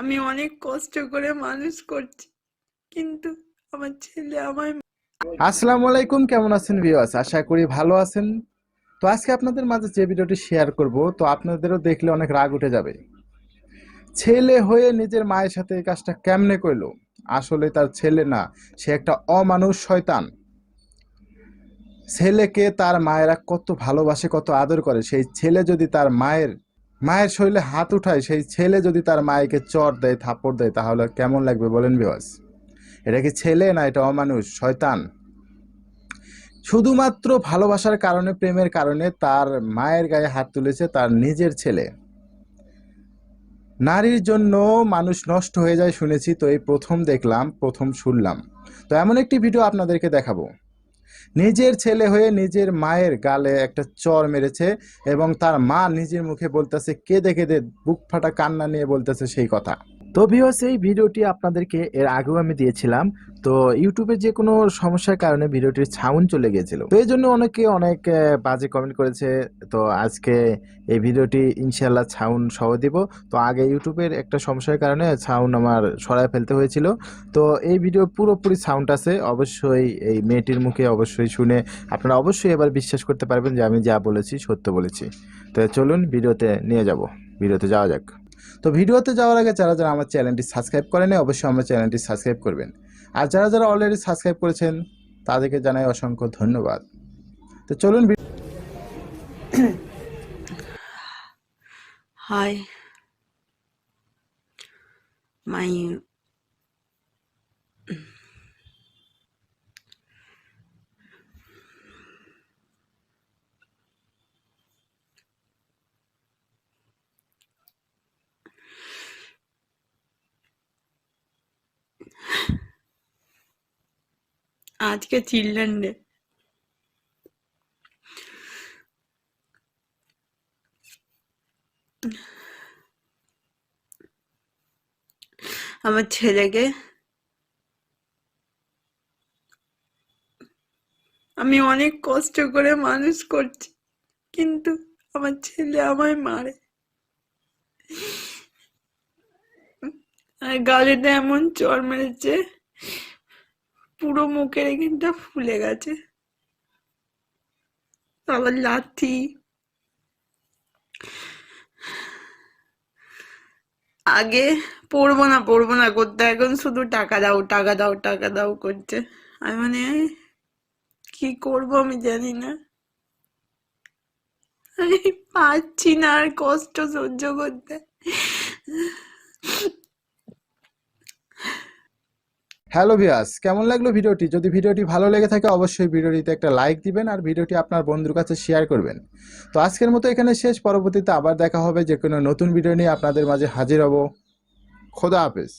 আমি অনেক কষ্ট করে মানুষ করছি, কিন্তু আমার ছেলে আমায় আসসালামু আলাইকুম, কেমন আছেন ভিউয়ার্স আশা করি ভালো আছেন। তো আজকে আপনাদের মাঝে যে ভিডিওটি শেয়ার করব, তো আপনাদেরও দেখলে অনেক রাগ উঠে যাবে। ছেলে হয়ে নিজের মায়ের সাথে এই কাজটা কেমনে করল? আসলে তার ছেলে না, সে একটা অমানুষ শয়তান। ছেলেকে তার মায়েরা কত ভালোবাসে, কত আদর করে। সেই ছেলে যদি তার মায়ের মায়ের শরীরে হাত উঠায়, সেই ছেলে যদি তার মায়েকে চর দেয় থাপড় দেয়, তাহলে কেমন লাগবে বলেন ভিউয়ার্স এটা কি ছেলে না এটা অমানুষ? শয়তান। শুধুমাত্র ভালোবাসার কারণে, প্রেমের কারণে তার মায়ের গায়ে হাত তুলেছে তার নিজের ছেলে। নারীর জন্য মানুষ নষ্ট হয়ে যায় শুনেছি, তো এই প্রথম দেখলাম, প্রথম শুনলাম। তো এমন একটি ভিডিও আপনাদেরকে দেখাবো। নিজের ছেলে হয়ে নিজের মায়ের গালে একটা চর মেরেছে এবং তার মা নিজের মুখে বলতেছে, কেঁদে কেঁদে বুক ফাটা কান্না নিয়ে বলতেছে সেই কথা। তো ভিউয়ার্স এই ভিডিওটি আপনাদেরকে এর আগেও আমি দিয়েছিলাম। তো ইউটিউবে যে কোনো সমস্যার কারণে ভিডিওটির সাউন্ড চলে গিয়েছিল। তো এই জন্য অনেকে অনেক বাজে কমেন্ট করেছে। তো আজকে এই ভিডিওটি ইনশাল্লাহ সাউন্ড সহ দিব। তো আগে ইউটিউবের একটা সমস্যার কারণে সাউন্ড আমার সরায় ফেলতে হয়েছিল। তো এই ভিডিও পুরোপুরি সাউন্ড আছে। অবশ্যই এই মেয়েটির মুখে অবশ্যই শুনে আপনারা অবশ্যই এবার বিশ্বাস করতে পারবেন যে আমি যা বলেছি সত্য বলেছি। তো চলুন ভিডিওতে নিয়ে যাব। ভিডিওতে যাওয়া যাক। তো ভিডিওতে যাওয়ার আগে যারা যারা আমার চ্যানেলটি সাবস্ক্রাইব করেন, অবশ্যই আমার চ্যানেলটি সাবস্ক্রাইব করবেন। আর যারা যারা অলরেডি সাবস্ক্রাইব করেছেন, তাদেরকে জানাই অসংখ্য ধন্যবাদ। তো চলুন হাই মাই আজকে চিলড্রেন ডে আমার ছেলেকে আমি অনেক কষ্ট করে মানুষ করছি, কিন্তু আমার ছেলে আমায় মারে। আর গালেতে এমন চড় মেরেছে পুরো মুখের এখানটা ফুলে গেছে। আবার লাথি। আগে পড়ব না পড়ব না করতে, এখন শুধু টাকা দাও টাকা দাও টাকা দাও করছে। আমি মানে কি করব আমি জানি না। আমি পারছি না আর কষ্ট সহ্য করতে। হ্যালো ভিয়াস কেমন লাগল ভিডিওটি? যদি ভিডিওটি ভালো লেগে থাকে, অবশ্যই ভিডিওটিতে একটা লাইক দিবেন আর ভিডিওটি আপনার বন্ধুর কাছে শেয়ার করবেন। তো আজকের মতো এখানে শেষ, পরবর্তীতে আবার দেখা হবে যে কোনো নতুন ভিডিও নিয়ে আপনাদের মাঝে হাজির হব। খোদা হাফেজ।